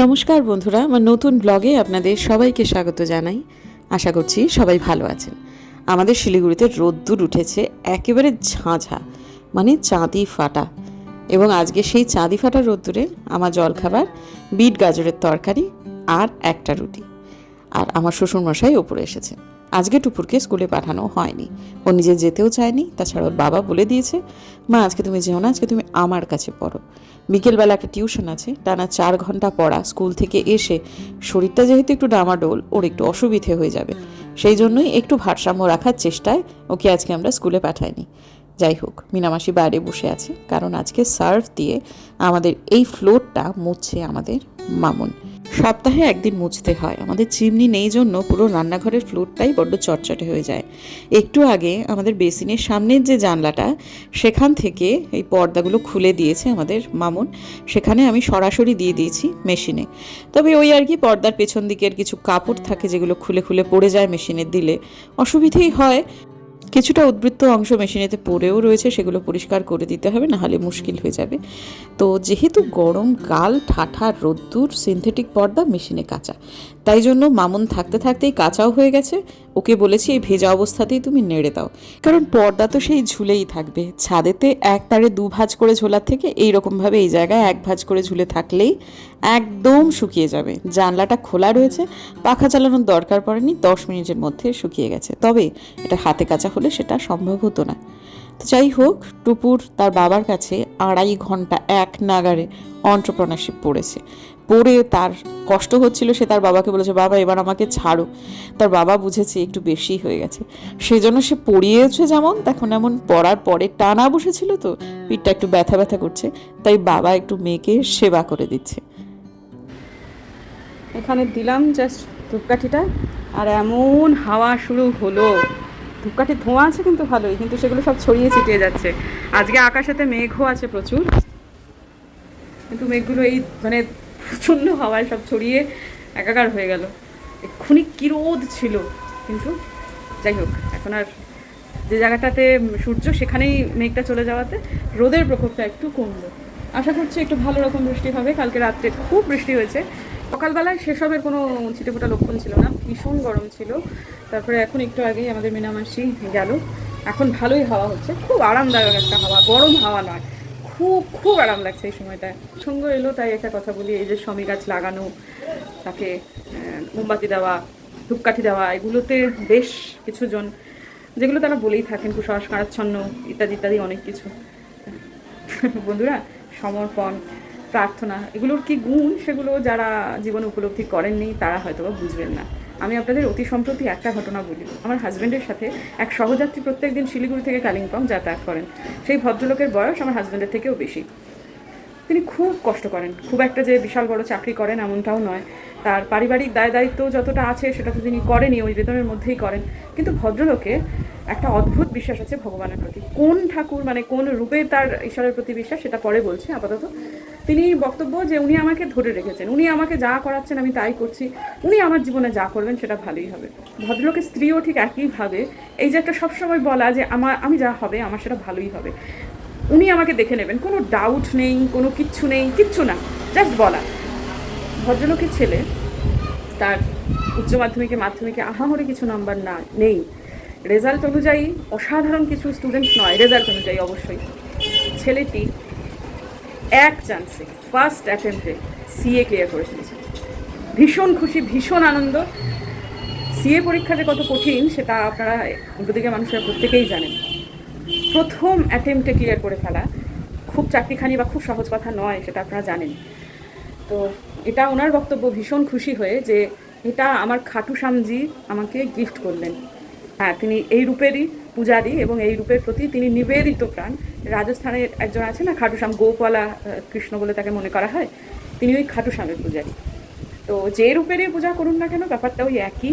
নমস্কার বন্ধুরা, আমার নতুন ব্লগে আপনাদের সবাইকে স্বাগত জানাই। আশা করছি সবাই ভালো আছেন। আমাদের শিলিগুড়িতে রোদ্দুর উঠেছে, একেবারে ঝাঁঝা মানে চাঁদি ফাটা। এবং আজকে সেই চাঁদি ফাটা রোদ্দুরে আমার জলখাবার, বিট গাজরের তরকারি আর একটা রুটি। আর আমার শ্বশুরমশাই ওপরে এসেছে। আজকে টুপুরকে স্কুলে পাঠানো হয়নি। ও নিজে যেতেও চায়নি, তাছাড়া ওর বাবা বলে দিয়েছে, মা, আজকে তুমি যেও না, আজকে তুমি আমার কাছে পড়ো। বিকেলবেলা একটা টিউশন আছে, টানা চার ঘণ্টা পড়া, স্কুল থেকে এসে শরীরটা যেহেতু একটু ডামাডোল, ওর একটু অসুবিধে হয়ে যাবে। সেই জন্যই একটু ভারসাম্য রাখার চেষ্টায় ওকে আজকে আমরা স্কুলে পাঠাইনি। যাই হোক, মিনামাসি বাইরে বসে আছে, কারণ আজকে সার্ভ দিয়ে আমাদের এই ফ্লোরটা মুছছে আমাদের মামুন। সপ্তাহে একদিন মুছতে হয়। আমাদের চিমনি নেই জন্য পুরো রান্নাঘরের ফ্লোরটাই বড্ড চটচটে হয়ে যায়। একটু আগে আমাদের বেসিনের সামনের যে জানলাটা, সেখান থেকে এই পর্দাগুলো খুলে দিয়েছে আমাদের মামুন। সেখানে আমি সরাসরি দিয়ে দিয়েছি মেশিনে। তবে ওই আর কি পর্দার পেছন দিকের কিছু কাপড় থাকে যেগুলো খুলে খুলে পড়ে যায় মেশিনে দিলে। অসুবিধেই হয়। কিছুটা উদ্বৃত্ত অংশ মেশিনেতে পড়েও রয়েছে, সেগুলো পরিষ্কার করে দিতে হবে, নাহলে মুশকিল হয়ে যাবে। তো যেহেতু গরম কাল, ঠাঠা, রোদ্দুর, সিনথেটিক পর্দা মেশিনে কাঁচা। তাই জন্য মামুন থাকতে থাকতেই কাঁচাও হয়ে গেছে ওকে বলেছি, এই ভেজা অবস্থাতেই তুমি নেড়ে দাও। কারণ পর্দা তো সেই ঝুলেই থাকবে। ছাদেতে এক তারে দু ভাঁজ করে ঝোলার থেকে এই রকমভাবে এই জায়গায় এক ভাঁজ করে ঝুলে থাকলেই একদম শুকিয়ে যাবে। জানলাটা খোলা রয়েছে, পাখা চালানোর দরকার পড়েনি, দশ মিনিটের মধ্যে শুকিয়ে গেছে। তবে এটা হাতে কাঁচা হলে সেটা সম্ভব হতো না। তো যাই হোক, টুপুর তার বাবার কাছে আড়াই ঘণ্টা এক নাগারে অন্টারপ্রনারশিপ পড়েছে। পড়ে তার কষ্ট হচ্ছিল, সে তার বাবাকে বলেছে, বাবা, এবার আমাকে ছাড়ো। তার বাবা বুঝেছে একটু বেশি হয়ে গেছে। সেজন্য সে পড়িয়েছে যেমন তখন এমন পড়ার পরে টানা বসেছিল তো, পিঠটা একটু ব্যথা ব্যথা করছে, তাই বাবা একটু মেয়েকে সেবা করে দিচ্ছে। এখানে দিলাম জাস্ট ধূপকাঠিটা, আর এমন হাওয়া শুরু হলো। ধূপকাঠির ধোঁয়া আছে কিন্তু ভালোই, কিন্তু সেগুলো সব ছড়িয়ে ছিটিয়ে যাচ্ছে। আজকে আকাশেতে মেঘও আছে প্রচুর। কিন্তু মেঘগুলো এই মানে প্রচণ্ড হাওয়ায় সব ছড়িয়ে একাকার হয়ে গেল। এক্ষুনি কি রোদ ছিল, কিন্তু যাই হোক, এখন আর যে জায়গাটাতে সূর্য, সেখানেই মেঘটা চলে যাওয়াতে রোদের প্রকোপটা একটু কমলো। আশা করছি একটু ভালো রকম বৃষ্টি হবে। কালকে রাত্রে খুব বৃষ্টি হয়েছে। সকালবেলায় সেসবের কোনো ছিটেফোঁটা লক্ষণ ছিল না, ভীষণ গরম ছিল। তারপরে এখন একটু আগেই আমাদের মিনামাসি গেল। এখন ভালোই হাওয়া হচ্ছে, খুব আরামদায়ক একটা হাওয়া, গরম হাওয়া নয়। খুব খুব আরাম লাগছে এই সময়টায়। সঙ্গ এলো, তাই একটা কথা বলি, এই যে শমি গাছ লাগানো, তাকে মোমবাতি দেওয়া, ধূপকাঠি দেওয়া, এগুলোতে বেশ কিছুজন, যেগুলো তারা বলেই থাকেন কুসংস্কারাচ্ছন্ন ইত্যাদি ইত্যাদি অনেক কিছু। বন্ধুরা, সমর্পণ, প্রার্থনা, এগুলোর কি গুণ? সেগুলো যারা জীবনে উপলব্ধি করেননি, তারা হয়তো বুঝবেন না। আমি আপনাদের অতি সম্প্রতি একটা ঘটনা বলি। আমার হাজব্যান্ডের সাথে এক সহযাত্রী প্রত্যেক দিন শিলিগুড়ি থেকে কালিম্পং যাতায়াত করেন। সেই ভদ্রলোকের বয়স আমার হাজব্যান্ডের থেকেও বেশি। তিনি খুব কষ্ট করেন। খুব একটা যে বিশাল বড় চাকরি করেন এমনটাও নয়। তার পারিবারিক দায় দায়িত্ব যতটা আছে সেটা তো তিনি করেনি ওই বেতনের মধ্যেই করেন। কিন্তু ভদ্রলোকে একটা অদ্ভুত বিশ্বাস আছে ভগবানের প্রতি। কোন ঠাকুর মানে কোন রূপে তার ঈশ্বরের প্রতি বিশ্বাস সেটা পরে বলছে আপাতত। তিনি বক্তব্য যে উনি আমাকে ধরে রেখেছেন, উনি আমাকে যা করাচ্ছেন আমি তাই করছি, উনি আমার জীবনে যা করবেন সেটা ভালোই হবে। ভদ্রলোকের স্ত্রীও ঠিক একইভাবে এই যে একটা সবসময় বলা যে আমার আমি যা হবে আমার সেটা ভালোই হবে। উনি আমাকে দেখে নেবেন। কোনো ডাউট নেই, কোনো কিচ্ছু নেই, কিচ্ছু না। জাস্ট বলা ভদ্রলোকের ছেলে, তার উচ্চ মাধ্যমিকে মাধ্যমিকে আহামরি কিছু নাম্বার না, নেই। রেজাল্ট অনুযায়ী অসাধারণ কিছু স্টুডেন্ট নয় রেজাল্ট অনুযায়ী অবশ্যই। ছেলেটি এক চান্সে ফার্স্ট অ্যাটেম্পটে সিএ ক্লিয়ার করে ফেলেছে। ভীষণ খুশি, ভীষণ আনন্দ। সিএ পরীক্ষা যে কত কঠিন, সেটা আপনারা উল্টোদিকে মানুষেরা প্রত্যেকেই জানেন। প্রথম অ্যাটেম্পটে ক্লিয়ার করে ফেলা, খুব চাকরিখানি বা খুব সহজ কথা নয়, সেটা আপনারা জানেন। তো এটা ওনার বক্তব্য, ভীষণ খুশি হয়ে যে এটা আমার খাটু স্বামজি আমাকে গিফট করলেন। হ্যাঁ তিনি এই রূপেরই পূজারী এবং এই রূপের প্রতি তিনি নিবেদিত প্রাণ। রাজস্থানের একজন আছে না খাটুশ্যাম গোপালা কৃষ্ণ বলে তাকে মনে করা হয়, তিনি ওই খাটুশ্যামের পূজারী। তো যে রূপেরই পূজা করুন না কেন, ব্যাপারটা ওই একই।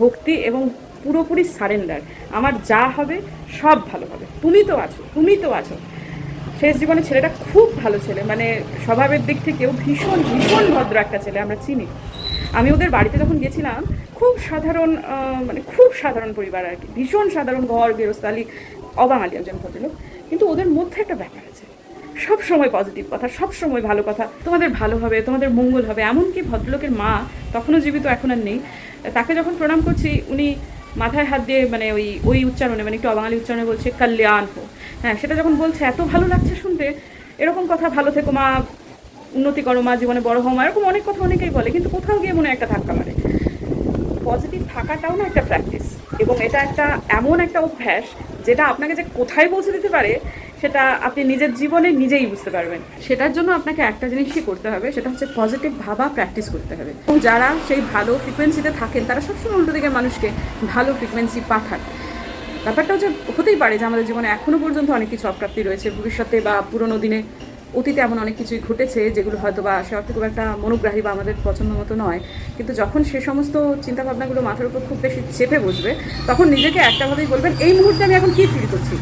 ভক্তি এবং পুরোপুরি সারেন্ডার। আমার যা হবে সব ভালো হবে। তুমি তো আছো, তুমি তো আছো। শেষ জীবনে ছেলেটা খুব ভালো ছেলে। মানে স্বভাবের দিক থেকেও ভীষণ ভীষণ ভদ্র একটা ছেলে, আমরা চিনি। আমি ওদের বাড়িতে যখন গেছিলাম, খুব সাধারণ মানে খুব সাধারণ পরিবার আর কি। ভীষণ সাধারণ ঘর, গৃহস্থালি অবাঙালি একজন ভদ্রলোক। কিন্তু ওদের মধ্যে একটা ব্যাপার আছে। সব সময় পজিটিভ কথা, সব সময় ভালো কথা। তোমাদের ভালো হবে, তোমাদের মঙ্গল হবে। এমনকি ভদ্রলোকের মা তখনও জীবিত, এখন আর নেই। তাকে যখন প্রণাম করছি, উনি মাথায় হাত দিয়ে মানে ওই ওই উচ্চারণে মানে একটু অবাঙালি উচ্চারণে বলছে কল্যাণ হো। হ্যাঁ সেটা যখন বলছে, এত ভালো লাগছে শুনতে। এরকম কথা, ভালো থেকো মা, উন্নতি করো মা, জীবনে বড় হও মা, এরকম অনেক কথা অনেকেই বলে, কিন্তু কোথাও গিয়ে মনে একটা ধাক্কা মারে। পজিটিভ থাকাটাও না একটা প্র্যাকটিস এবং এটা একটা এমন একটা অভ্যাস, যেটা আপনাকে যে কোথায় পৌঁছে দিতে পারে সেটা আপনি নিজের জীবনে নিজেই বুঝতে পারবেন। সেটার জন্য আপনাকে একটা জিনিসই করতে হবে, সেটা হচ্ছে পজিটিভ ভাবা প্র্যাকটিস করতে হবে। এবং যারা সেই ভালো ফ্রিকোয়েন্সিতে থাকেন, তারা সবসময় উল্টো দিকের মানুষকে ভালো ফ্রিকোয়েন্সি পাঠান। ব্যাপারটা হচ্ছে, হতেই পারে যে আমাদের জীবনে এখনও পর্যন্ত অনেক কিছু অপ্রাপ্তি রয়েছে। ভবিষ্যতে বা পুরোনো দিনে অতীতে এমন অনেক কিছুই ঘটেছে, যেগুলো হয়তো বা সে অর্থে খুব একটা মনোগ্রাহী বা আমাদের পছন্দ মতো নয়। কিন্তু যখন সে সমস্ত চিন্তাভাবনাগুলো মাথার উপর খুব বেশি চেপে বসবে, তখন নিজেকে একটাভাবেই বলবেন, এই মুহূর্তে আমি এখন কী ফিল করছি?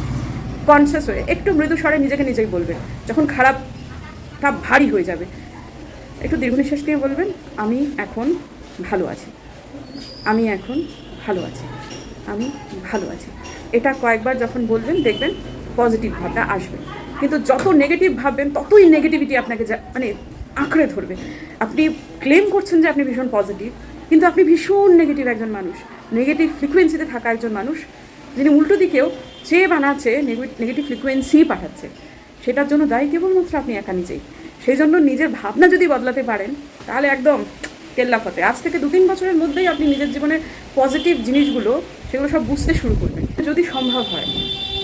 কনসিয়াস হয়ে, একটু মৃদু স্বরে নিজেকে নিজেই বলবেন, যখন খারাপটা ভারী হয়ে যাবে। একটু দীর্ঘ নিঃশ্বাস নিয়ে বলবেন, আমি এখন ভালো আছি। আমি এখন ভালো আছি। আমি ভালো আছি। এটা কয়েকবার যখন বলবেন, দেখবেন পজিটিভ ভাবটা আসবে। কিন্তু যত নেগেটিভ ভাববেন, ততই নেগেটিভিটি আপনাকে মানে আঁকড়ে ধরবে। আপনি ক্লেম করছেন যে আপনি ভীষণ পজিটিভ কিন্তু আপনি ভীষণ নেগেটিভ একজন মানুষ। নেগেটিভ ফ্রিকোয়েন্সিতে থাকা একজন মানুষ, যিনি উল্টো দিকেও চেয়ে বানাচ্ছে নেগেটিভ ফ্রিকোয়েন্সি পাঠাচ্ছে, সেটার জন্য দায়ী কেবলমাত্র আপনি একা নিজেই। সেই জন্য নিজের ভাবনা যদি বদলাতে পারেন, তাহলে একদম কেল্লা ফতে। আজ থেকে দু তিন বছরের মধ্যেই আপনি নিজের জীবনের পজিটিভ জিনিসগুলো, সেগুলো সব বুঝতে শুরু করবেন। যদি সম্ভব হয়,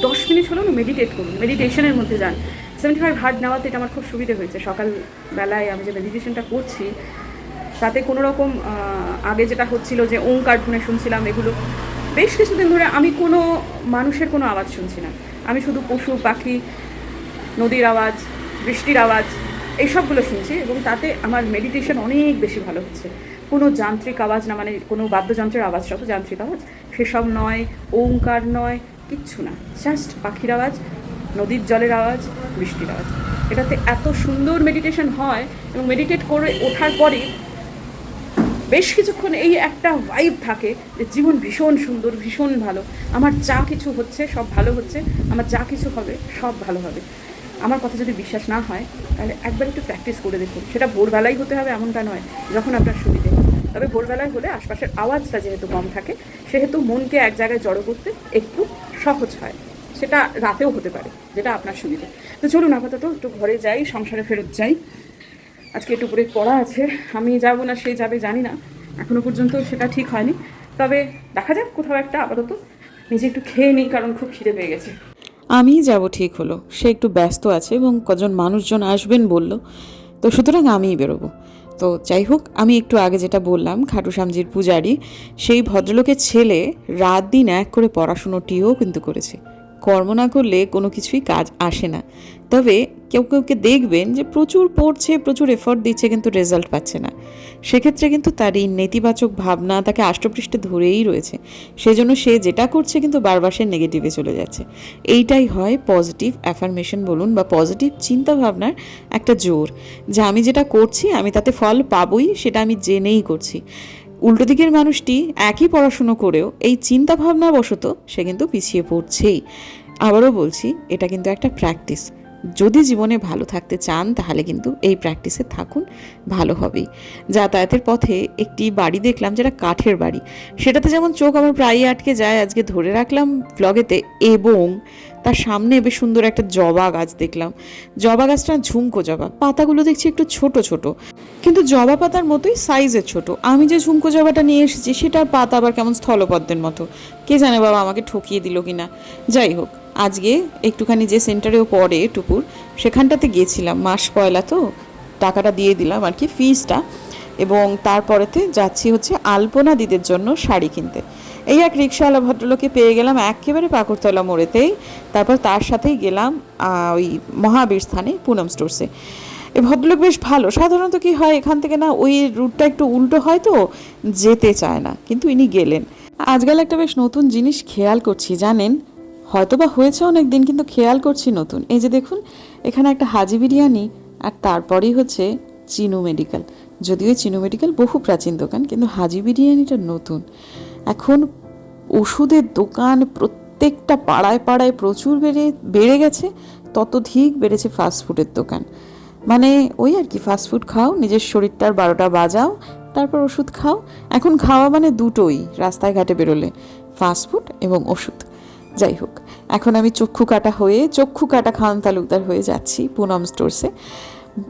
দশ মিনিট হলেও মেডিটেট করুন। মেডিটেশনের মধ্যে যান। সেভেন্টি ফাইভ হার্ট নেওয়াতে এটা আমার খুব সুবিধে হয়েছে। সকালবেলায় আমি যে মেডিটেশনটা করছি, তাতে কোনো রকম আগে যেটা হচ্ছিল যে ওঙ্কার শুনে শুনছিলাম, এগুলো বেশ কিছুদিন ধরে আমি কোনো মানুষের কোনো আওয়াজ শুনছি না। আমি শুধু পশু, পাখি, নদীর আওয়াজ, বৃষ্টির আওয়াজ এইসবগুলো শুনছি এবং তাতে আমার মেডিটেশন অনেক বেশি ভালো হচ্ছে। কোনো যান্ত্রিক আওয়াজ না মানে কোনো বাদ্যযন্ত্রের আওয়াজ সব যান্ত্রিক আওয়াজ, সেসব নয়, ওঙ্কার নয়, কিচ্ছু না। জাস্ট পাখির আওয়াজ, নদীর জলের আওয়াজ, বৃষ্টির আওয়াজ। এটাতে এত সুন্দর মেডিটেশন হয় এবং মেডিটেট করে ওঠার পরে বেশ কিছুক্ষণ এই একটা ভাইব থাকে যে জীবন ভীষণ সুন্দর, ভীষণ ভালো। আমার যা কিছু হচ্ছে সব ভালো হচ্ছে, আমার যা কিছু হবে সব ভালো হবে। আমার কথা যদি বিশ্বাস না হয়, তাহলে একবার একটু প্র্যাকটিস করে দেখুন। সেটা ভোরবেলায় হতে হবে এমনটা নয়, যখন আপনার সুবিধে। তবে ভোরবেলায় হলে আশপাশের আওয়াজটা যেহেতু কম থাকে, সেহেতু মনকে এক জায়গায় জড়ো করতে একটু সহজ হয়। সেটা রাতেও হতে পারে, যেটা আপনার সুবিধে। তো চলুন আপাতত একটু ঘরে যাই, সংসারে ফেরত যাই। আজকে করে পড়া আছে। আমি যাব না, সে যাবে, জানি না। এখনও পর্যন্ত সেটা ঠিক হয়নি। তবে দেখা যাক কোথাও একটা আপাতত নিজে একটু খেয়ে নিই, কারণ খুব খিদে পেয়ে গেছে। আমি যাব ঠিক হলো। সে একটু ব্যস্ত আছে এবং কজন মানুষজন আসবেন বলল, তো সুতরাং আমিই বেরোবো। তো যাই হোক, আমি একটু আগে যেটা বললাম, খাটু শ্যামজির পূজারি, সেই ভদ্রলোকের ছেলে রাত দিন এক করে পড়াশুনোটিও কিন্তু করেছে। কর্ম না করলে কোনো কিছুই কাজ আসে না। তবে কেউ কেউকে দেখবেন যে প্রচুর পড়ছে, প্রচুর এফর্ট দিচ্ছে কিন্তু রেজাল্ট পাচ্ছে না। সেক্ষেত্রে কিন্তু তার এই নেতিবাচক ভাবনা তাকে আষ্টপৃষ্ঠে ধরেই রয়েছে। সেজন্য সে যেটা করছে কিন্তু বারবার সে নেগেটিভে চলে যাচ্ছে। এইটাই হয় পজিটিভ অ্যাফার্মেশন বলুন বা পজিটিভ চিন্তাভাবনার একটা জোর। যে আমি যেটা করছি, আমি তাতে ফল পাবই, সেটা আমি জেনেই করছি। উল্টো দিকের মানুষটি একই পড়াশুনো করেও এই চিন্তা ভাবনা বশত সে কিন্তু পিছিয়ে পড়ছেই। আবারও বলছি, এটা কিন্তু একটা প্র্যাকটিস। যদি জীবনে ভালো থাকতে চান, তাহলে কিন্তু এই প্র্যাকটিসে থাকুন, ভালো হবেই। যাতায়াতের পথে একটি বাড়ি দেখলাম যেটা কাঠের বাড়ি। সেটাতে যেমন চোখ আমার প্রায়ই আটকে যায়, আজকে ধরে রাখলাম ব্লগেতে এবং তার সামনে বেশ সুন্দর একটা জবা গাছ দেখলাম। জবা গাছটা ঝুমকো জবা। পাতাগুলো দেখছি একটু ছোট ছোট। কিন্তু জবা পাতার মতোই সাইজের ছোট। আমি যে ঝুমকো জবাটা নিয়ে এসেছি, সেটার পাতা আবার কেমন স্থলপদ্মের মতো। কে জানে বাবা আমাকে ঠকিয়ে দিল কি না যাই হোক, আজকে একটুখানি যে সেন্টারেও পড়ে টুপুর সেখানটাতে গিয়েছিলাম মাস পয়লা তো, টাকাটা দিয়ে দিলাম আর কি ফিসটা এবং তারপরেতে যাচ্ছি হচ্ছে আলপনা দিদের জন্য শাড়ি কিনতে। এই এক রিক্সাওয়ালা ভদ্রলোকে পেয়ে গেলাম একেবারে পাকুড়তলা মোড়েতেই। তারপর তার সাথেই গেলাম ওই মহাবীর স্থানে পুনম স্টোরসে। এই ভদ্রলোক বেশ ভালো। সাধারণত কি হয়, এখান থেকে না ওই রুটটা একটু উল্টো হয় তো, যেতে চায় না। কিন্তু ইনি গেলেন। আজকাল একটা বেশ নতুন জিনিস খেয়াল করছি, জানেন? হয়তো বা হয়েছে অনেক দিন, কিন্তু খেয়াল করছি নতুন। এই যে দেখুন, এখানে একটা হাজি বিরিয়ানি আর তারপরেই হচ্ছে চিনু মেডিকেল। যদিও চিনু মেডিকেল বহু প্রাচীন দোকান, কিন্তু হাজি বিরিয়ানিটা নতুন। এখন ওষুধের দোকান প্রত্যেকটা পাড়ায় পাড়ায় প্রচুর বেড়ে বেড়ে গেছে ততধিক বেড়েছে ফাস্টফুডের দোকান। মানে ওই আর কি ফাস্টফুড খাও, নিজের শরীরটার বারোটা বাজাও, তারপর ওষুধ খাও। এখন খাওয়া মানে দুটোই রাস্তায় ঘাটে বেরোলে ফাস্টফুড এবং ওষুধ। যাই হোক, এখন আমি চক্ষু কাটা হয়ে, চক্ষু কাটা খান তালুকদার হয়ে যাচ্ছি পুনম স্টোরসে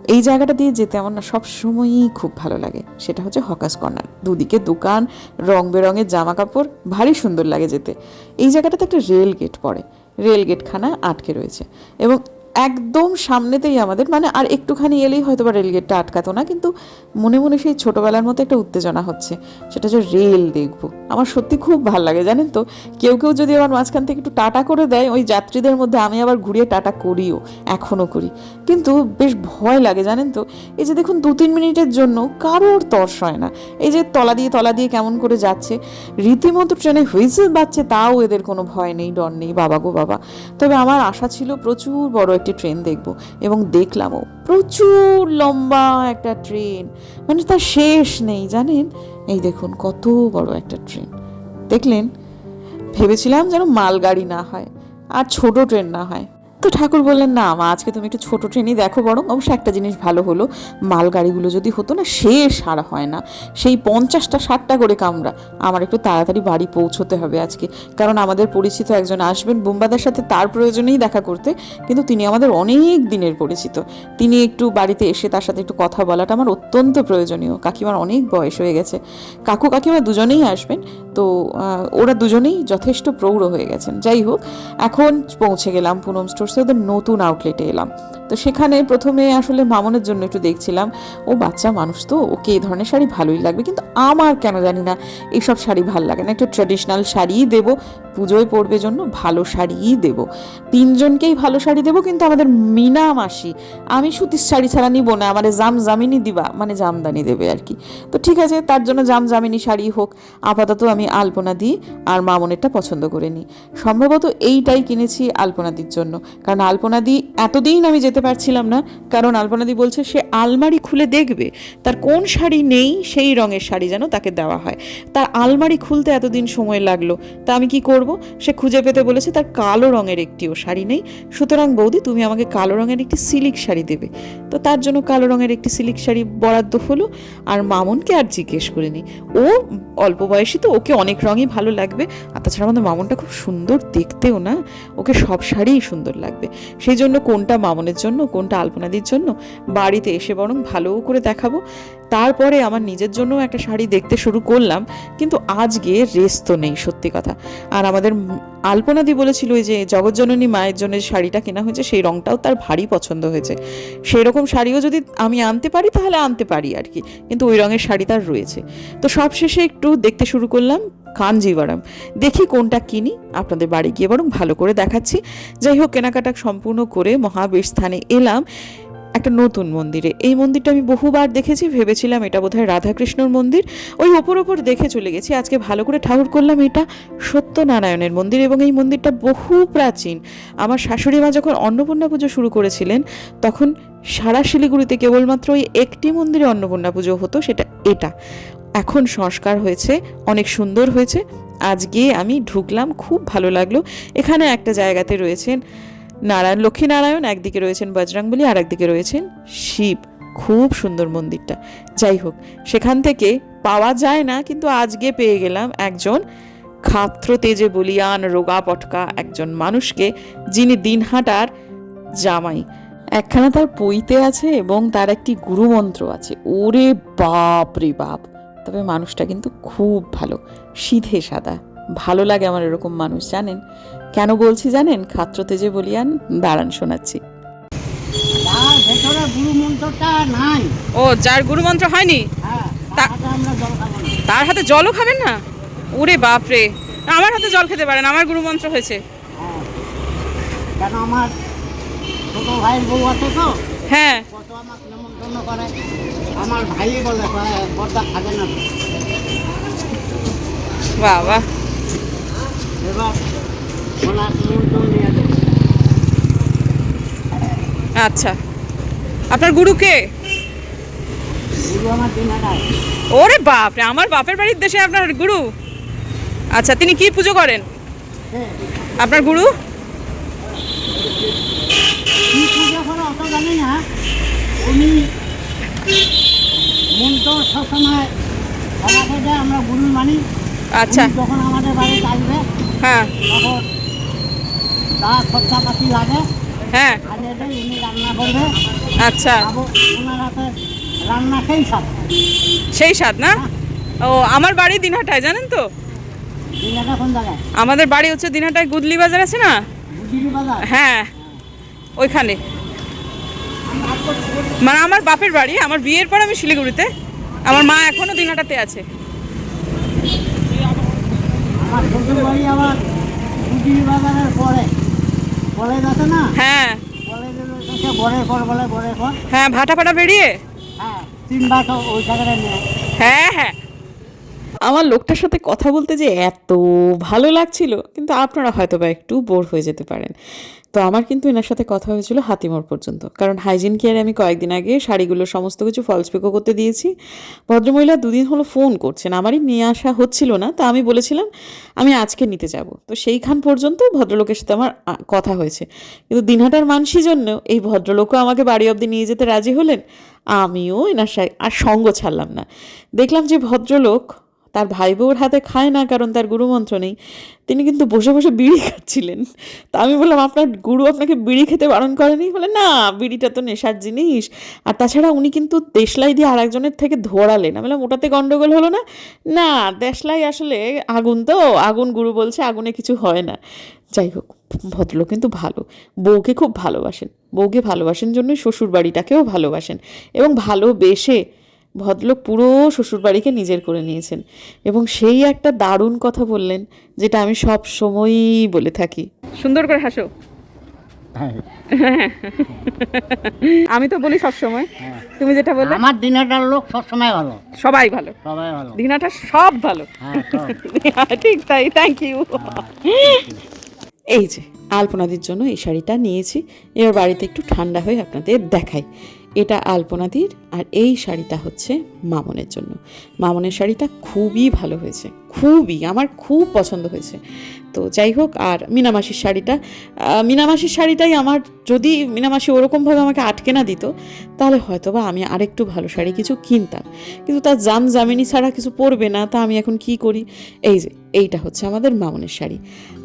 এই জায়গাটা দিয়ে যেতে আমার না সবসময়ই খুব ভালো লাগে। সেটা হচ্ছে হকাস কর্নার। দুদিকে দোকান রং বেরঙের জামা কাপড় ভারী সুন্দর লাগে যেতে। এই জায়গাটাতে একটা রেল গেট পড়ে। রেল গেটখানা আটকে রয়েছে। এবং একদম সামনেতেই আমাদের মানে আর একটুখানি এলেই হয়তো বা রেল গেটটা আটকাতো না, কিন্তু মনে মনে সেই ছোটোবেলার মতো একটা উত্তেজনা হচ্ছে। সেটা হচ্ছে রেল দেখব। আমার সত্যি খুব ভালো লাগে, জানেন তো? কেউ কেউ যদি আমার মাঝখান থেকে একটু টাটা করে দেয়, ওই যাত্রীদের মধ্যে আমি আবার ঘুরিয়ে টাটা করিও এখনও করি। কিন্তু বেশ ভয় লাগে, জানেন তো? এই যে দেখুন, দু তিন মিনিটের জন্য কারোর তর্স হয় না। এই যে তলা দিয়ে তলা দিয়ে কেমন করে যাচ্ছে, রীতিমতো ট্রেনে হুইসেল বাজছে, তাও এদের কোনো ভয় নেই, ডর নেই, বাবা গো বাবা। তবে আমার আশা ছিল প্রচুর বড় একটি ট্রেন দেখব। এবং দেখলামও প্রচুর লম্বা একটা ট্রেন মানে তার শেষ নেই, জানেন? এই দেখুন, কত বড় একটা ট্রেন দেখলেন? ভেবেছিলাম যেন মালগাড়ি না হয়, আর ছোট ট্রেন না হয়। তো ঠাকুর বললেন, না মা, আজকে তুমি একটু ছোট ট্রেনই দেখো বরং অবশ্য একটা জিনিস ভালো হলো। মালগাড়িগুলো যদি হতো না শেষ আর হয় না। সেই পঞ্চাশটা, ষাটটা করে কামরা। আমার একটু তাড়াতাড়ি বাড়ি পৌঁছতে হবে আজকে। কারণ আমাদের পরিচিত একজন আসবেন বুম্বাদার সাথে তার প্রয়োজনেই দেখা করতে। কিন্তু তিনি আমাদের অনেক দিনের পরিচিত। তিনি একটু বাড়িতে এসে তার সাথে একটু কথা বলাটা আমার অত্যন্ত প্রয়োজনীয়। কাকিমার অনেক বয়স হয়ে গেছে। কাকু, কাকিমা দুজনেই আসবেন। তো ওরা দুজনেই যথেষ্ট প্রৌঢ় হয়ে গেছেন। যাই হোক, এখন পৌঁছে গেলাম পুনম স্টোর্সে ওদের নতুন আউটলেটে এলাম। তো সেখানে প্রথমে আসলে মামনের জন্য একটু দেখছিলাম, ও বাচ্চা মানুষ তো, ওকে এই ধরনের শাড়ি ভালোই লাগবে, কিন্তু আমার কেন জানি না এইসব শাড়ি ভালো লাগে না, একটু ট্র্যাডিশনাল শাড়িই দেবো, পুজোয় পরবে জন্য ভালো শাড়িই দেবো। তিনজনকেই ভালো শাড়ি দেবো, কিন্তু আমাদের মিনা মাসি, আমি সুতির শাড়ি ছাড়া নিব না, আমার জাম জামিনি দিবা মানে জামদানি দেবে আর কি তো ঠিক আছে, তার জন্য জাম জামিনি শাড়ি হোক, আপাতত আমি আলপনা দিই, আর মামনেরটা পছন্দ করে নিই। সম্ভবত এইটাই কিনেছি আলপনাদির জন্য। কারণ আলপনাদি এতদিন আমি যেতে পারছিলাম না, কারণ আলপনাদি বলছে সে আলমারি খুলে দেখবে, তার কোন শাড়ি নেই সেই রঙের শাড়ি যেন তাকে দেওয়া হয়। তার আলমারি খুলতে এতদিন সময় লাগল, তা আমি কি করব? সে খুঁজে পেতে বলেছে তার কালো রঙের একটিও শাড়ি নেই। সুতরাং বৌদি, তুমি আমাকে কালো রঙের একটি সিলিক শাড়ি দেবে। তো তার জন্য কালো রঙের একটি সিলিক শাড়ি বরাদ্দ হলো, আর মামনকে আর জিজ্ঞেস করিনি। ও অল্প বয়সী তো, ওকে অনেক রঙই ভালো লাগবে, আর তাছাড়া আমাদের মামনটা খুব সুন্দর দেখতেও না, ওকে সব শাড়িই সুন্দর লাগবে। সেই জন্য কোনটা মামনের জন্য, কোনটা আলপনাদির জন্য, বাড়িতে এসে বরং ভালো করে দেখাবো। তারপরে আমার নিজের জন্য একটা শাড়ি দেখতে শুরু করলাম, কিন্তু আজকে রেস তো নেই, সত্যি কথা। আর আমাদের আলপনাদি বলেছিল যে জগজ্জননী মায়ের জন্য শাড়িটা কেনা হয়েছে, সেই রঙটাও তার ভারী পছন্দ হয়েছে। সেই রকম শাড়িও যদি আমি আনতে পারি, তাহলে আনতে পারি আর কি, কিন্তু ওই রঙের শাড়ি তার রয়েছে। তো সবশেষে একটু দেখতে শুরু করলাম কাঞ্জিভারাম দেখি কোনটা কিনি, আপনাদের বাড়ি গিয়ে বরং ভালো করে দেখাচ্ছি। যাই হোক, কেনাকাটা সম্পূর্ণ করে মহাবীর স্থানে এলাম একটা নতুন মন্দিরে। এই মন্দিরটা আমি বহুবার দেখেছি, ভেবেছিলাম এটা বোধহয় রাধাকৃষ্ণর মন্দির। ওই ওপর ওপর দেখে চলে গেছি, আজকে ভালো করে ঠাকুর করলাম, এটা সত্যনারায়ণের মন্দির এবং এই মন্দিরটা বহু প্রাচীন। আমার শাশুড়ি মা যখন অন্নপূর্ণা পুজো শুরু করেছিলেন, তখন সারা শিলিগুড়িতে কেবলমাত্র ওই একটি মন্দিরে অন্নপূর্ণা পুজো হতো, সেটা এটা। এখন সংস্কার হয়েছে, অনেক সুন্দর হয়েছে। আজকে আমি ঢুকলাম, খুব ভালো লাগল। এখানে একটা জায়গাতে রয়েছেন নারায়ণ, লক্ষ্মীনারায়ণ, একদিকে রয়েছেন বজরংবলী আর একদিকে রয়েছেন শিব। খুব সুন্দর মন্দিরটা। যাই হোক, সেখান থেকে পাওয়া যায় না, কিন্তু আজকে পেয়ে গেলাম একজন খাত্র তেজে বলিয়ান, রোগা পটকা, একজন মানুষকে যিনি দিনহাটার জামাই। একখানা তার পইতে আছে এবং তার একটি গুরুমন্ত্র আছে। ওরে বাপ রে বাপ! তবে মানুষটা কিন্তু খুব ভালো সিধে সাদা। ভালো লাগে আমার এরকম মানুষ জানেন? কেন বলছি জানেন? খাত্রতে যে বলিয়ান দাঁড়ান শোনাচ্ছি। গুরু নাই। ও যার গুরুমন্ত্র হয়নি? হ্যাঁ তার হাতে আমরা জল খাব না। তার হাতে জলও খাবেন না? ওরে বাপ রে আমার হাতে জল খেতে পারেন আমার গুরুমন্ত্র হয়েছে। হ্যাঁ। কেন আমার ছোট ভাইয়ের বউ আছে তো? হ্যাঁ। কত আমাকে করে? আমার ভাই বলে কয়, বর্দা খাবে না। বাবা। এবার ওনার নিমন্ত্রণ নিয়ে দেবে আচ্ছা। আপনার গুরু কে? ওরে বাপ রে আমার বাপের বাড়ির দেশে আপনার গুরু? আচ্ছা তিনি কি পুজো করেন? হ্যাঁ। আপনার গুরু? জানি না উনি মন তো সবসময় সবাইকে দেয় আমরা গুরু মানি। আচ্ছা। যখন আমাদের বাড়িতে আসবে হ্যাঁ। তখন যা খরচাপাতি লাগে হ্যাঁ। আগে দেয় উনি রান্না করবে। আচ্ছা। ওনার হাতে রান্না খেয়ে সব সেই স্বাদ না? ও আমার বাড়ি দিনহাটায় জানেন তো? আমাদের বাড়ি হচ্ছে দিনহাটায় গুদলি বাজার আছে না? হ্যাঁ। ওইখানে। মানে আমার বাপের বাড়ি আমার বিয়ের পর আমি শিলিগুড়িতে। আমার মা এখনও দিনহাটাতে আছে। হ্যাঁ। হ্যাঁ ভাটা ফাটা বেরিয়ে? হ্যাঁ হ্যাঁ হ্যাঁ। আমার লোকটার সাথে কথা বলতে যে এত ভালো লাগছিল, কিন্তু আপনারা হয়তো বা একটু বোর হয়ে যেতে পারেন। তো আমার কিন্তু এনার সাথে কথা হয়েছিল হাতিমোর পর্যন্ত। কারণ হাইজিন কেয়ারে আমি কয়েকদিন আগে শাড়িগুলো, সমস্ত কিছু ফলস পিকো করতে দিয়েছি। ভদ্রমহিলা দুদিন হলো ফোন করছেন, আমারই নিয়ে আসা হচ্ছিল না, তা আমি বলেছিলাম, আমি আজকে নিতে যাব। তো সেইখান পর্যন্ত ভদ্রলোকের সাথে আমার কথা হয়েছে। কিন্তু দিনহাটার মানসির জন্য এই ভদ্রলোকও আমাকে বাড়ি অবধি নিয়ে যেতে রাজি হলেন, আমিও এনার আর সঙ্গ ছাড়লাম না। দেখলাম যে ভদ্রলোক তার ভাই বউর হাতে খায় না কারণ তার গুরুমন্ত্র নেই। তিনি কিন্তু বসে বসে বিড়ি খাচ্ছিলেন। তা আমি বললাম, আপনার গুরু আপনাকে বিড়ি খেতে বারণ করেনি? বলে, না, বিড়িটা তো নেশার জিনিস। আর তাছাড়া উনি কিন্তু দেশলাই দিয়ে আরেকজনের থেকে ধরালেন আমি বললাম, ওটাতে গন্ডগোল হলো না? না, দেশলাই আসলে আগুন তো, আগুন গুরু বলছে আগুনে কিছু হয় না। যাই হোক, ভদ্রলোক কিন্তু ভালো। বউকে খুব ভালোবাসেন। বউকে ভালোবাসেন জন্যই শ্বশুর বাড়িটাকেও ভালোবাসেন এবং ভালোবেসে ভদ্রলোক পুরো শ্বশুরবাড়িকে নিজের করে নিয়েছেন। এবং সেই একটা দারুণ কথা বললেন যেটা আমি সব সময়ই বলে থাকি। সুন্দর করে হাসো। হ্যাঁ। আমি তো বলি সব সময়। তুমি যেটা বললে। আমার দিনেরটার লোক সবসময় ভালো। সবাই ভালো। সবাই ভালো। দিনাটা সব ভালো। হ্যাঁ ঠিক তাই থ্যাংক ইউ এই যে আলপনাদির জন্য এই শাড়িটা নিয়েছি। এবার বাড়িতে একটু ঠান্ডা হয়ে আপনাদের দেখাই। এটা আলপনাদির আর এই শাড়িটা হচ্ছে মামনের জন্য। মামনের শাড়িটা খুবই ভালো হয়েছে। খুবই, আমার খুব পছন্দ হয়েছে। তো যাই হোক, আর মিনামাসির শাড়িটা মিনামাসির শাড়িটাই আমার, যদি মিনামাসি ওরকমভাবে আমাকে আটকে না দিত, তাহলে হয়তো বা আমি আরেকটু ভালো শাড়ি কিছু কিনতাম। কিন্তু তার জাম জামিনি ছাড়া কিছু পরবে না, তা আমি এখন কি করি? এই যে, এইটা হচ্ছে আমাদের মামনের শাড়ি।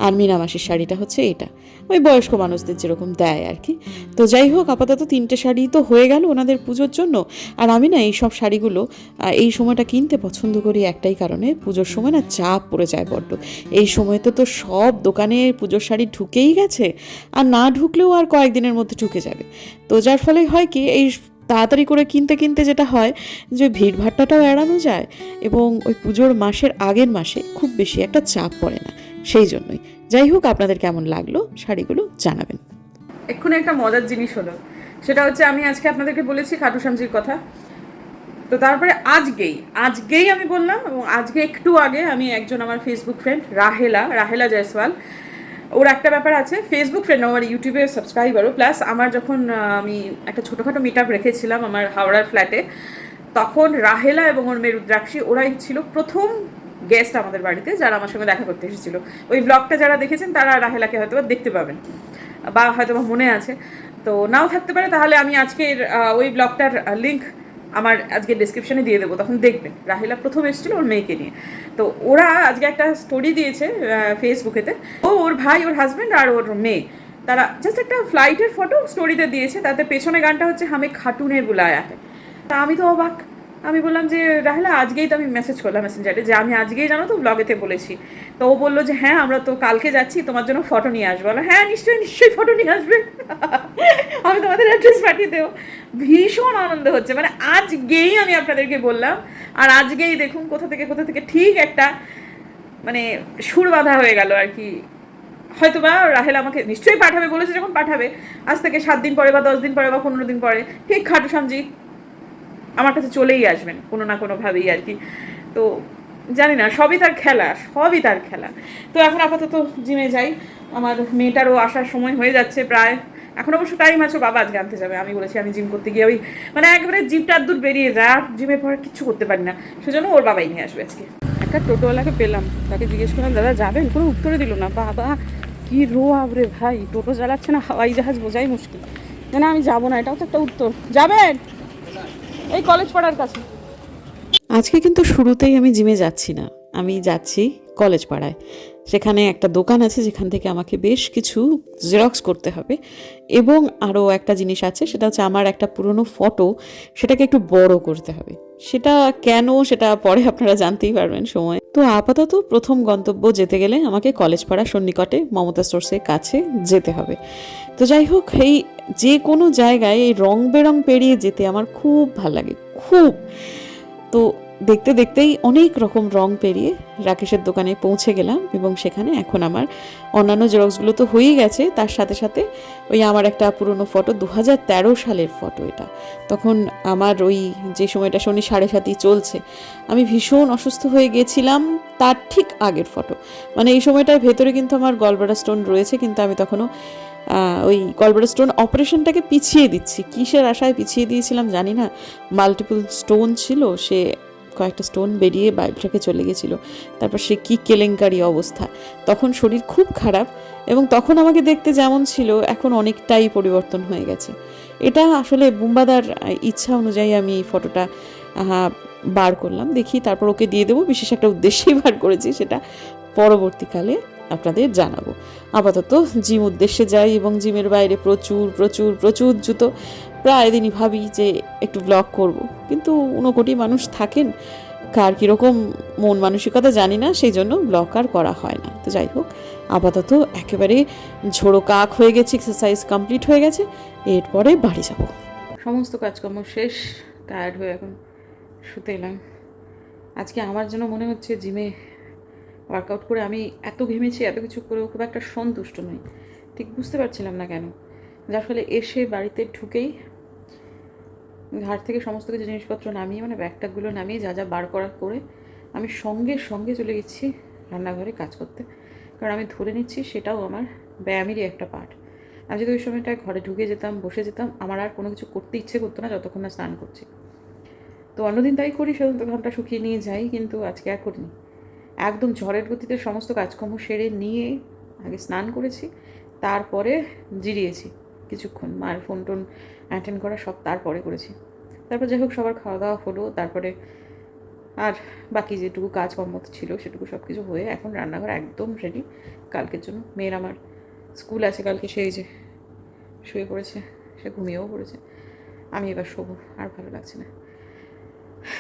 আর মিনামাসির শাড়িটা হচ্ছে এটা। ওই বয়স্ক মানুষদের যেরকম দেয় আর কি। তো যাই হোক, আপাতত তিনটে শাড়ি তো হয়ে গেল ওনাদের পুজোর জন্য। আর আমি না এই সব শাড়িগুলো এই সময়টা কিনতে পছন্দ করি একটাই কারণে, পুজোর সময় না চাপ পড়ে যায় বড্ড। এই সময় তো তো সব দোকানে পুজোর শাড়ি ঢুকেই গেছে, আর না ঢুকলেও আর কয়েকদিনের মধ্যে ঢুকে যাবে। তো যার ফলে হয় কি, এই তাড়াতাড়ি করে কিনতে কিনতে যেটা হয়, যে ভিড়ভাট্টাটাও এড়ানো যায় এবং ওই পুজোর মাসের আগের মাসে খুব বেশি একটা চাপ পড়ে না, সেই জন্যই। যাই হোক, আপনাদের কেমন লাগল শাড়িগুলো জানাবেন। এক্ষুনি একটা মজার জিনিস হলো, সেটা হচ্ছে আমি আজকে আপনাদেরকে বলেছি খাটু শ্যামজির কথা। তো তারপরে আজকেই আজকেই আমি বললাম এবং আজকে একটু আগে আমি একজন আমার ফেসবুক ফ্রেন্ড রাহেলা রাহেলা জয়সওয়াল। ওর একটা ব্যাপার আছে ফেসবুক ফ্রেন্ড আমার ইউটিউবে সাবস্ক্রাইবারও প্লাস আমার যখন আমি একটা ছোটোখাটো মিট আপ রেখেছিলাম আমার হাওড়ার ফ্ল্যাটে তখন রাহেলা এবং ওর মেয়ে রুদ্রাক্ষী, ওরাই ছিল প্রথম গেস্ট আমাদের বাড়িতে যারা আমার সঙ্গে দেখা করতে এসেছিল। ওই ব্লগটা যারা দেখেছেন, তারা রাহেলাকে হয়তো দেখতে পাবেন বা হয়তো মনে আছে। তো নাও থাকতে পারে, তাহলে আমি আজকের ওই ব্লগটার লিঙ্ক আমার আজকে ডিসক্রিপশনে দিয়ে দেবো, তখন দেখবেন রাহিলা প্রথম এসেছিল ওর মেয়েকে নিয়ে। তো ওরা আজকে একটা স্টোরি দিয়েছে ফেসবুকেতে ও ওর ভাই, ওর হাজব্যান্ড আর ওর মেয়ে, তারা জাস্ট একটা ফ্লাইটের ফটো স্টোরিতে দিয়েছে, তাতে পেছনে গানটা হচ্ছে হামে খাটুনে বুলায়া তা আমি তো অবাক। আমি বললাম যে, রাহেলা, আজকেই তো আমি মেসেজ করলাম মেসেঞ্জারে যে, আমি আজকেই জানো তো ব্লগেতে বলেছি। তো ও বলল যে হ্যাঁ আমরা তো কালকে যাচ্ছি, তোমার জন্য ফটো নিয়ে আসব। বলো হ্যাঁ নিশ্চয়ই নিশ্চয়ই ফটো নিয়ে আসবে। আমি তোমাদের অ্যাড্রেস পাঠিয়ে দেবো। ভীষণ আনন্দ হচ্ছে। মানে আজকেই আমি আপনাদেরকে বললাম, আর আজকেই দেখুন কোথা থেকে কোথা থেকে ঠিক একটা মানে সুর বাঁধা হয়ে গেল আর কি। হয়তো বা রাহেল আমাকে নিশ্চয়ই পাঠাবে, বলেছে যখন পাঠাবে, আজ থেকে সাত দিন পরে বা দশ দিন পরে বা পনেরো দিন পরে। ঠিক খাটু সামজি। আমার কাছে চলেই আসবেন, কোনো না কোনোভাবেই আর কি। তো জানি না, সবই তার খেলা, সবই তার খেলা। তো এখন আপাতত জিমে যাই। আমার মেয়েটারও আসার সময় হয়ে যাচ্ছে প্রায়। এখন অবশ্য টাইম আছে বাবা আজকে আনতে যাবে। আমি বলেছি, আমি জিম করতে গিয়ে ওই মানে একবারে জিমটা দূর বেরিয়ে যায়, আর জিমের পরে কিচ্ছু করতে পারি না। সেজন্য ওর বাবাই নিয়ে আসবে আজকে। একটা টোটোওয়ালাকে পেলাম। তাকে জিজ্ঞেস করলাম, দাদা, যাবেন? কোনো উত্তরে দিল না। বাবা, কি রো আবরে ভাই, টোটো চালাচ্ছে না, হাওয়াই জাহাজ বোঝাই মুশকিল। না, আমি যাব না। এটাও তো একটা উত্তর। যাবেন? এই কলেজ পাড়ার কাছে। আজকে কিন্তু শুরুতেই আমি জিমে যাচ্ছি না। আমি যাচ্ছি কলেজ পাড়ায়। সেখানে একটা দোকান আছে যেখান থেকে আমাকে বেশ কিছু জেরক্স করতে হবে। এবং আরও একটা জিনিস আছে, সেটা হচ্ছে আমার একটা পুরনো ফটো সেটাকে একটু বড় করতে হবে। সেটা কেন, সেটা পরে আপনারা জানতেই পারবেন সময়। তো আপাতত প্রথম গন্তব্য যেতে গেলে আমাকে কলেজ পাড়া সন্নিকটে মমতা স্টোর্সের কাছে যেতে হবে। তো যাই হোক, এই যে কোনো জায়গায় এই রং বেরং পেরিয়ে যেতে আমার খুব ভালো লাগে, খুব। তো দেখতে দেখতেই অনেক রকম রং পেরিয়ে রাকেশের দোকানে পৌঁছে গেলাম এবং সেখানে এখন আমার অন্যান্য জেরক্সগুলো তো হয়েই গেছে। তার সাথে সাথে ওই আমার একটা পুরনো ফটো দু হাজার তেরো সালের ফটো এটা। তখন আমার ওই যে সময়টা শনি সাড়ে সাতই চলছে, আমি ভীষণ অসুস্থ হয়ে গেছিলাম তার ঠিক আগের ফটো। মানে এই সময়টার ভেতরে কিন্তু আমার গলব্লাডার স্টোন রয়েছে, কিন্তু আমি তখনও ওই গলব্লাডার স্টোন অপারেশনটাকে পিছিয়ে দিচ্ছি। কিসের আশায় পিছিয়ে দিয়েছিলাম জানি না। মাল্টিপল স্টোন ছিল, সে কয়েকটা স্টোন বেরিয়ে বাইলটাকে চলে গেছিল তারপর সে কী কেলেঙ্কারি অবস্থা। তখন শরীর খুব খারাপ এবং তখন আমাকে দেখতে যেমন ছিল, এখন অনেকটাই পরিবর্তন হয়ে গেছে। এটা আসলে বুম্বাদার ইচ্ছা অনুযায়ী আমি এই ফটোটা বার করলাম। দেখি তারপর ওকে দিয়ে দেবো। বিশেষ একটা উদ্দেশ্যেই বার করেছি, সেটা পরবর্তীকালে আপনাদের জানাব। আপাতত জিম উদ্দেশ্যে যাই এবং জিমের বাইরে প্রচুর প্রচুর প্রচুর জুতো প্রায় দিনই ভাবি যে একটু ব্লগ করব। কিন্তু কোটি মানুষ থাকেন, কার কীরকম মন মানসিকতা জানি না, সেই জন্য ব্লগ আর করা হয় না। তো যাই হোক, আপাতত একেবারে ঝোড়ো কাক হয়ে গেছে এক্সারসাইজ কমপ্লিট হয়ে গেছে, এরপরে বাড়ি যাব। সমস্ত কাজকর্ম শেষ টায়ার্ড হয়ে এখন শুতে এলাম। আজকে আমার যেন মনে হচ্ছে জিমে ওয়ার্কআউট করে আমি এত ঘেমেছি, এত কিছু করেও খুব একটা সন্তুষ্ট নই। ঠিক বুঝতে পারছিলাম না কেন। যার ফলে এসে বাড়িতে ঢুকেই ঘাট থেকে সমস্ত কিছু জিনিসপত্র নামিয়ে মানে ব্যাগটাগুলো নামিয়ে যা যা বার করা করে আমি সঙ্গে সঙ্গে চলে গেছি রান্নাঘরে কাজ করতে। কারণ আমি ধরে নিচ্ছি সেটাও আমার ব্যায়ামেরই একটা পার্ট আমি যদি ওই সময়টায় ঘরে ঢুকে যেতাম, বসে যেতাম, আমার আর কোনো কিছু করতে ইচ্ছে করতো না যতক্ষণ না স্নান করছি। তো অন্যদিন তাই করি সাধারণত ঘামটা শুকিয়ে নিয়ে যাই, কিন্তু আজকে আর করিনি। একদম ঝড়ের গতিতে সমস্ত কাজকর্ম সেরে নিয়ে আগে স্নান করেছি, তারপরে জিরিয়েছি। কিছুক্ষণ মায়ের ফোন টোন অ্যাটেন্ড করা সব তারপরে করেছি। তারপর যাই হোক, সবার খাওয়া দাওয়া হলো, তারপরে আর বাকি যেটুকু কাজ কাজকর্ম ছিল সেটুকু সব কিছু হয়ে এখন রান্নাঘর একদম রেডি কালকের জন্য মেয়ের আমার স্কুল আছে, কালকে সেই যে শুয়ে পড়েছে, সে ঘুমিয়েও পড়েছে। আমি এবার শোবো, আর ভালো লাগছে না।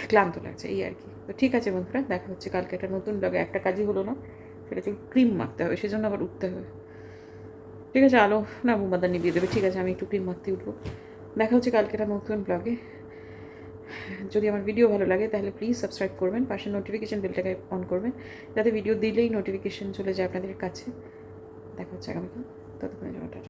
ক্লান্ত লাগছে, এই আর কি। তো ঠিক আছে বন্ধুরা, দেখা হচ্ছে কালকে একটা নতুন ব্লগে একটা কাজই হলো না, সেটা হচ্ছে ক্রিম মাখতে হবে, সেজন্য আবার উঠতে হবে। ঠিক আছে, আলো, না মোমবাদা নিভিয়ে দেবে, ঠিক আছে, আমি একটু ক্রিম মাখতে উঠবো। দেখা হচ্ছে কালকে একটা নতুন ব্লগে যদি আমার ভিডিও ভালো লাগে, তাহলে প্লিজ সাবস্ক্রাইব করবেন, পাশে নোটিফিকেশান বেলটাকে অন করবেন, যাতে ভিডিও দিলেই নোটিফিকেশান চলে যায় আপনাদের কাছে। দেখা হচ্ছে আগামীকাল ততক্ষণে টাটা।